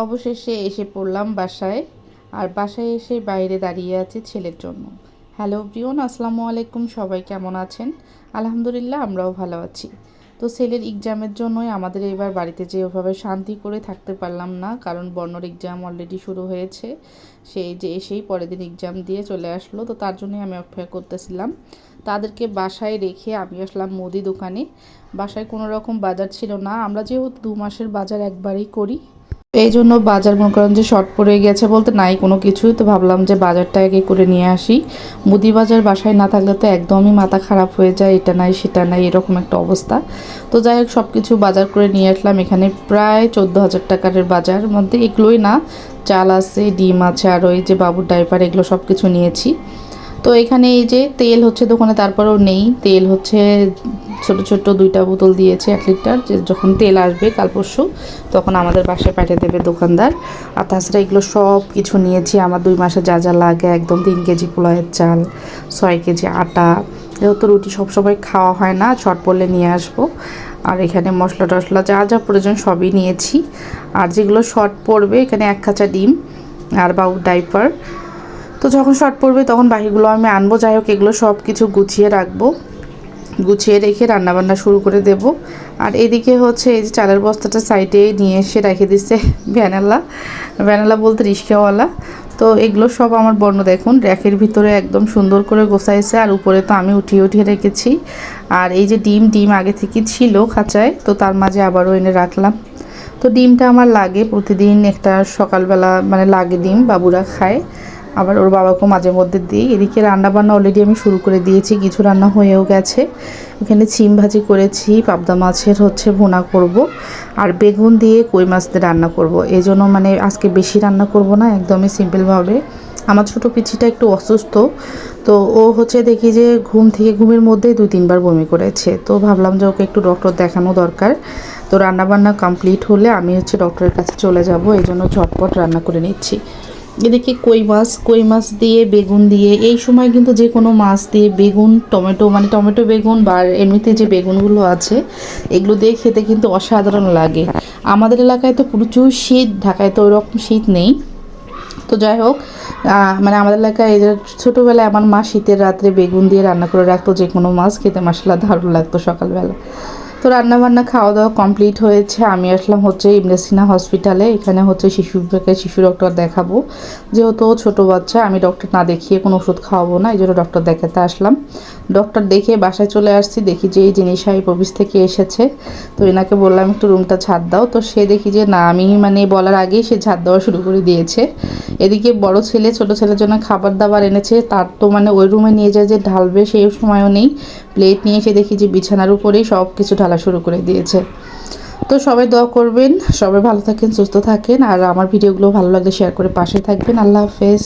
অবশেষে এসে পড়লাম বাসায় আর বাসায় এসে বাইরে দাঁড়িয়ে আছি ছেলের জন্য। হ্যালো প্রিয়ন আসসালামু আলাইকুম, সবাই কেমন আছেন? আলহামদুলিল্লাহ, আমরাও ভালো আছি। তো ছেলের এক্সামের জন্যই আমাদের এবার বাড়িতে যে ওভাবে শান্তি করে থাকতে পারলাম না, কারণ বর্ণর এক্সাম অলরেডি শুরু হয়েছে। সেই যে এসেই পরের দিন এক্সাম দিয়ে চলে আসলো, তো তার জন্যই আমি অপেক্ষা করতেছিলাম। তাদেরকে বাসায় রেখে আমি আসলাম মুদি দোকানে। বাসায় কোনো রকম বাজার ছিল না। আমরা যেহেতু দু মাসের বাজার একবারই করি এই জন্য বাজার মনে করেন যে শর্ট পড়ে গেছে বলতে নাই কোনো কিছুই। তো ভাবলাম যে বাজারটা আগে করে নিয়ে আসি। মুদি বাজার বাসায় না থাকলে তো একদমই মাথা খারাপ হয়ে যায়, এটা নাই, সেটা নাই, এরকম একটা অবস্থা। তো যাই হোক সব কিছু বাজার করে নিয়ে আসলাম। এখানে প্রায় চোদ্দ হাজার টাকার বাজার। মধ্যে এগুলোই না, চাল আছে, ডিম আছে, আর ওই যে বাবুর ডাইপার এগুলো সব কিছু নিয়েছি। তো এখানে এই যে তেল হচ্ছে দোকানে, তারপরেও নেই। তেল হচ্ছে ছোট ছোট দুইটা বোতল দিয়েছে এক লিটার, যে যখন তেল আসবে কাল পরশু, তখন আমাদের বাসায় পাঠিয়ে দেবে দোকানদার। আর তাছাড়া এগুলো সব কিছু নিয়েছি, আমার দুই মাসে যা যা লাগে, একদম তিন কেজি পোলায়ের চাল, ছয় কেজি আটা। যেহেতু রুটি সবসময় খাওয়া হয় না, ছট পড়লে নিয়ে আসব। আর এখানে মশলা টশলা যা যা প্রয়োজন সবই নিয়েছি। আর যেগুলো শর্ট পড়বে, এখানে এক খাঁচা ডিম আর বাবু ডাইপার। তো যখন শর্ট পড়বে তখন বাকিগুলো আমি আনব। যাই হোক, এগুলো সব কিছু গুছিয়ে রাখব। গুছিয়ে রেখে রান্নাবান্না শুরু করে দেব। আর এদিকে হচ্ছে এই যে চালের বস্তাটা সাইডে নিয়ে এসে রেখে দিচ্ছে ভ্যানালা। ভ্যানালা বলতে রিক্সাওয়ালা তো এগুলো সব আমার বর্ণ দেখুন, র্যাকের ভিতরে একদম সুন্দর করে গোছাইছে। আর উপরে তো আমি উঠিয়ে উঠিয়ে রেখেছি। আর এই যে ডিম ডিম আগে থেকে ছিল খাঁচায়, তো তার মাঝে আবারও এনে রাখলাম। তো ডিমটা আমার লাগে, প্রতিদিন একটা সকালবেলা মানে লাগে ডিম, বাবুরা খায়। আবার ওর বাবাকেও মাঝে মধ্যে দিই। এদিকে রান্না বান্না অলরেডি আমি শুরু করে দিয়েছি, কিছু রান্না হয়েও গেছে। এখানে চিম ভাজি করেছি, পাবদা মাছের হচ্ছে ভুনা করব, আর বেগুন দিয়ে কই মাছ দিয়ে রান্না করব। এই জন্য মানে আজকে বেশি রান্না করব না, একদমই সিম্পলভাবে আমার ছোটো পিছিটা একটু অসুস্থ, তো ও হচ্ছে দেখি যে ঘুম থেকে ঘুমের মধ্যে দুই তিনবার বমি করেছে। তো ভাবলাম যে ওকে একটু ডক্টর দেখানো দরকার। তো রান্নাবান্না কমপ্লিট হলে আমি হচ্ছে ডক্টরের কাছে চলে যাব, এই জন্য ঝটপট রান্না করে নিচ্ছি। এদিকে কই মাছ কই মাছ দিয়ে বেগুন দিয়ে, এই সময় কিন্তু যে কোনো মাছ দিয়ে বেগুন, টমেটো মানে টমেটো বেগুন বা এমনিতে যে বেগুনগুলো আছে, এগুলো দিয়ে খেতে কিন্তু অসাধারণ লাগে। আমাদের এলাকায় তো প্রচুর শীত, ঢাকায় তো ওরকম শীত নেই। তো যাই হোক মানে আমাদের এলাকায় ছোটোবেলায় আমার মা শীতের রাত্রে বেগুন দিয়ে রান্না করে রাখতো যে কোনো মাছ, খেতে মশলা দারুণ লাগতো সকালবেলা। তো রান্নাবান্না খাওয়া দাওয়া কমপ্লিট হয়েছে। আমি আসলাম হচ্ছে ইমরেসিনা হসপিটালে এখানে হচ্ছে শিশু বিভাগে শিশু ডক্টর দেখাবো। যেহেতু ছোট বাচ্চা, আমি ডক্টর না দেখিয়ে কোনো ওষুধ খাওয়াবো না, এই জন্য ডক্টর দেখাতে আসলাম। ডক্টর দেখে বাসায় চলে আসছি, দেখি যে এই জিনিস হাই অফিস থেকে এসেছে। তো এনাকে বললাম, একটু রুমটা ছাদ দাও। তো সে দেখি যে, না, আমি মানে বলার আগেই সে ছাদ দেওয়া শুরু করে দিয়েছে। এদিকে বড় ছেলে, ছোট ছেলের জন্য খাবার দাবার এনেছে। তার তো মানে ওই রুমে নিয়ে যায় যে ঢালবে, সেই সময়ও নেই। প্লেট নিয়ে এসে দেখি যে বিছানার উপরেই সব কিছু ঢালা শুরু করে দিয়েছে। তো সবাই দোয়া করবেন, সবাই ভালো থাকেন, সুস্থ থাকেন। আর আমার ভিডিওগুলো ভালো লাগলে শেয়ার করে পাশে থাকবেন। আল্লাহ হাফেজ।